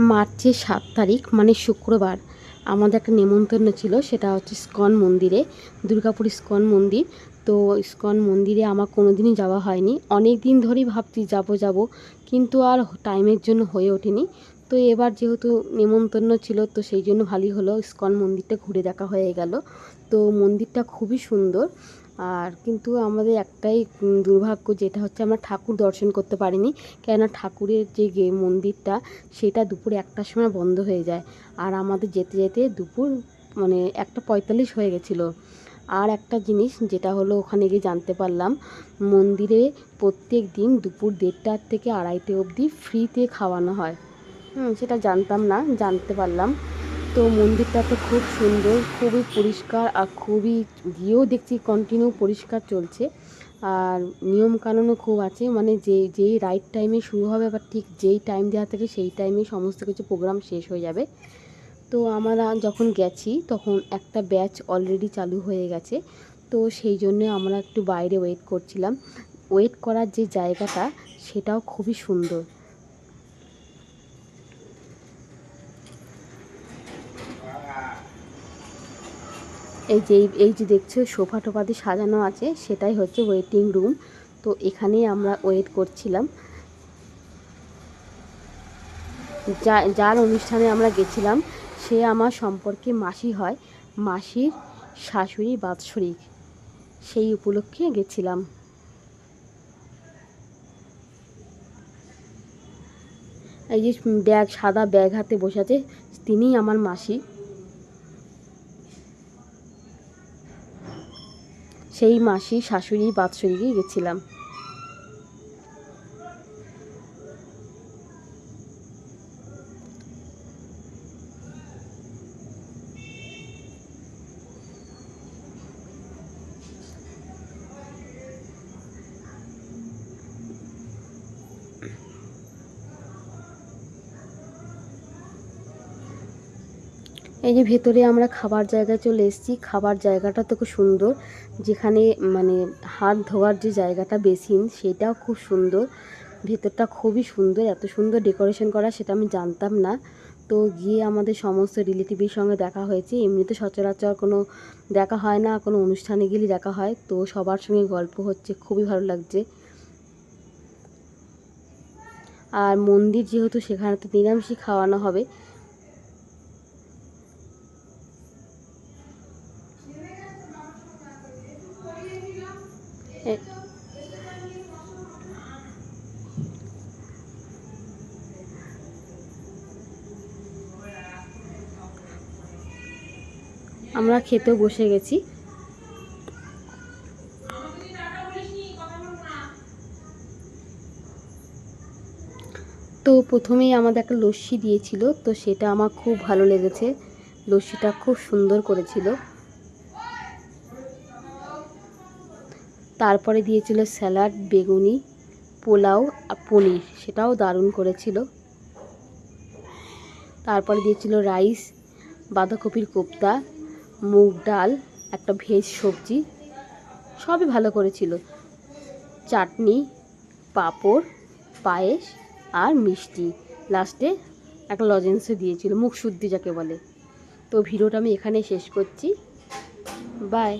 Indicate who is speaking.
Speaker 1: মার্চের সাত তারিখ মানে শুক্রবার। আমাদের একটা নেমন্তন্ন ছিল, সেটা হচ্ছে স্কন মন্দিরে, দুর্গাপুর স্কন মন্দির। তো স্কন মন্দিরে আমার কোনো দিনই যাওয়া হয়নি। অনেক দিন ধরেই ভাবছি যাব যাব, কিন্তু আর টাইমের জন্য হয়ে ওঠেনি। তো এবার যেহেতু নেমন্তন্ন ছিল, তো সেই জন্য ভালোই হলো। ইস্কন মন্দিরটা ঘুরে দেখা হয়ে গেল। তো মন্দিরটা খুবই সুন্দর। আর কিন্তু আমাদের একটাই দুর্ভাগ্য যেটা হচ্ছে আমরা ঠাকুর দর্শন করতে পারিনি। কেননা ঠাকুরের যে গে, মন্দিরটা, সেটা দুপুর একটার সময় বন্ধ হয়ে যায়। আর আমাদের যেতে যেতে দুপুর মানে একটা পঁয়তাল্লিশ হয়ে গেছিল। আর একটা জিনিস যেটা হলো, ওখানে গিয়ে জানতে পারলাম, মন্দিরে প্রত্যেক দিন দুপুর দেড়টার থেকে আড়াইটে অবধি ফ্রিতে খাওয়ানো হয়। হুম, সেটা জানতাম না, জানতে পারলাম। তো মন্দিরটা তো খুব সুন্দর, খুবই পরিষ্কার আর খুবই গিয়েও দেখছি কন্টিনিউ পরিষ্কার চলছে। আর নিয়ম কানুনও খুব আছে মানে যে, যেই রাইট টাইমে শুরু হবে আবার ঠিক যেই টাইম দেওয়া থাকে সেই টাইমে সমস্ত কিছু প্রোগ্রাম শেষ হয়ে যাবে। তো আমরা যখন গেছি, তখন একটা ব্যাচ অলরেডি চালু হয়ে গেছে। তো সেই জন্য আমরা একটু বাইরে ওয়েট করছিলাম। ওয়েট করার যে জায়গাটা, সেটাও খুবই সুন্দর। এই যে, এই- যে দেখছ, সোফা টোফা দিয়ে সাজানো আছে, সেটাই হচ্ছে ওয়েটিং রুম তো এখানেই আমরা ওয়েট করছিলাম। যা, যার অনুষ্ঠানে আমরা গেছিলাম, সে আমার সম্পর্কে মাসি হয়। মাসির শাশুড়ি বাৎসরিক। সেই উপলক্ষে গেছিলাম। এই যে ব্যাগ, সাদা ব্যাগ হাতে বসে আছে, তিনিই আমার মাসি। সেই মাসি শাশুড়ি বাৎসরিকে গেছিলাম। এই যে ভেতরে আমরা খাবার জায়গায় চলে এসেছি। খাবার জায়গাটা তো খুব সুন্দর। যেখানে মানে হাত ধোয়ার যে জায়গাটা বেসিন, সেটাও খুব সুন্দর। ভেতরটা খুবই সুন্দর। এত সুন্দর ডেকোরেশন করা সেটা আমি জানতাম না। তো গিয়ে আমাদের সমস্ত রিলেটিভের সঙ্গে দেখা হয়েছে। এমনিতে সচরাচর কোনো দেখা হয় না, কোনো অনুষ্ঠানে গেলে দেখা হয়। তো সবার সঙ্গে গল্প হচ্ছে, খুবই ভালো লাগছে। আর মন্দির যেহেতু সেখানে তো নিরামিষই খাওয়ানো হবে আমরা খেতেও বসে গেছি। তো প্রথমেই আমাদের একটা লস্যি দিয়েছিল, তো সেটা আমার খুব ভালো লেগেছে। লস্যিটা খুব সুন্দর করেছিল। তারপরে দিয়েছিল স্যালাড, বেগুনি, পোলাও পনির। সেটাও দারুণ করেছিল। তারপরে দিয়েছিল রাইস, বাঁধাকপির কোপ্তা, মুগ ডাল, একটা ভেজ সবজি। সবই ভালো করেছিল। চাটনি, পাঁপড়, পায়েস আর মিষ্টি। লাস্টে একটা লজেন্সও দিয়েছিল, মুখ শুদ্ধি যাকে বলে। তো ভিডিওটা আমি এখানে শেষ করছি। বাই।